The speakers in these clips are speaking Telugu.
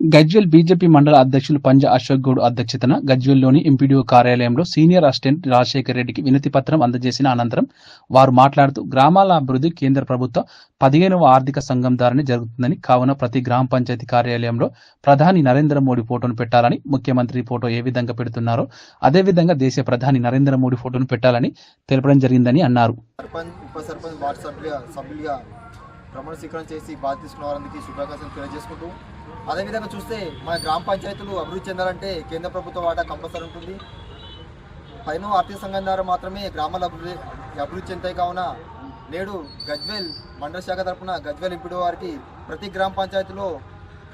గజ్వెల్ బీజేపీ మండల అధ్యక్షులు పంజా అశోక్ గౌడ్ అధ్యక్షతన గజ్వెల్లోని ఎంపీడీఓ కార్యాలయంలో సీనియర్ అసిస్టెంట్ రాజశేఖర్ రెడ్డికి వినతి పత్రం అందజేసిన అనంతరం వారు మాట్లాడుతూ గ్రామాల అభివృద్ధి కేంద్ర ప్రభుత్వ పదిహేనవ ఆర్థిక సంఘం ద్వారానే జరుగుతుందని కావున ప్రతి గ్రామ పంచాయతీ కార్యాలయంలో ప్రధాని నరేంద్ర మోడీ ఫోటోను పెట్టాలని ముఖ్యమంత్రి ఫోటో ఏ విధంగా పెడుతున్నారో అదేవిధంగా దేశ ప్రధాని నరేంద్ర మోడీ ఫోటోను పెట్టాలని తెలపడం జరిగిందని అన్నారు. సర్పంచ్ ప్రమాణ స్వీకారం చేసి బాధ్యత తీసుకున్న వారందరికీ శుభాకాంక్షలు తెలియజేసుకుంటూ అదేవిధంగా చూస్తే మన గ్రామ పంచాయతీలు అభివృద్ధి చెందాలంటే కేంద్ర ప్రభుత్వ వాటా కంపల్సరీ ఉంటుంది. పైన ఆర్థిక సంఘం ద్వారా మాత్రమే గ్రామాల అభివృద్ధి అభివృద్ధి చెందాయి కావున నేడు గజ్వేల్ మండల శాఖ తరఫున గజ్వేల్ ఇప్పుడు వారికి ప్రతి గ్రామ పంచాయతీలో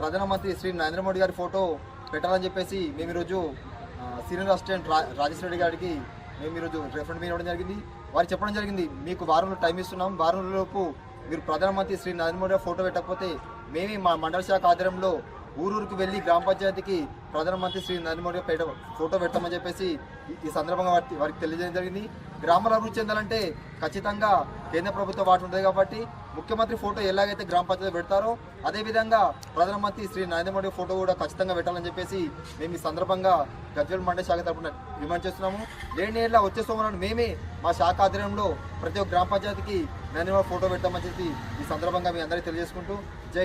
ప్రధానమంత్రి శ్రీ నరేంద్ర మోడీ గారి ఫోటో పెట్టాలని చెప్పేసి మేము ఈరోజు సీనియర్ అసిస్టెంట్ రా రాజేశ్వర రెడ్డి గారికి మేము ఈరోజు రిఫండ్ మీద ఇవ్వడం జరిగింది. వారు చెప్పడం జరిగింది మీకు వారంలో టైం ఇస్తున్నాం. వారంలోపు మీరు ప్రధానమంత్రి శ్రీ నరేంద్ర మోడీ ఫోటో పెట్టకపోతే మేమే మా మండల శాఖ ఆధ్వర్యంలో ఊరూరికి వెళ్ళి గ్రామ పంచాయతీకి ప్రధానమంత్రి శ్రీ నరేంద్ర మోడీ ఫోటో పెట్టమని చెప్పేసి ఈ- సందర్భంగా వారికి వారికి తెలియజేయడం జరిగింది. గ్రామాల అభివృద్ధి చెందాలంటే ఖచ్చితంగా కేంద్ర ప్రభుత్వ వాటి ఉంటుంది కాబట్టి ముఖ్యమంత్రి ఫోటో ఎలాగైతే గ్రామ పంచాయతీ పెడతారో అదేవిధంగా ప్రధానమంత్రి శ్రీ నరేంద్ర మోడీ ఫోటో కూడా ఖచ్చితంగా పెట్టాలని చెప్పేసి మేము ఈ సందర్భంగా గజ్వల్ మండలి శాఖ తరపున డిమాండ్ చేస్తున్నాము. లేని ఏళ్ళ వచ్చే సోమవారం మేమే మా శాఖ ఆధ్వర్యంలో ప్రతి ఒక్క గ్రామ పంచాయతీకి నరేంద్ర మోడీ ఫోటో పెట్టామని చెప్పి ఈ సందర్భంగా మీ అందరికీ తెలియజేసుకుంటూ జై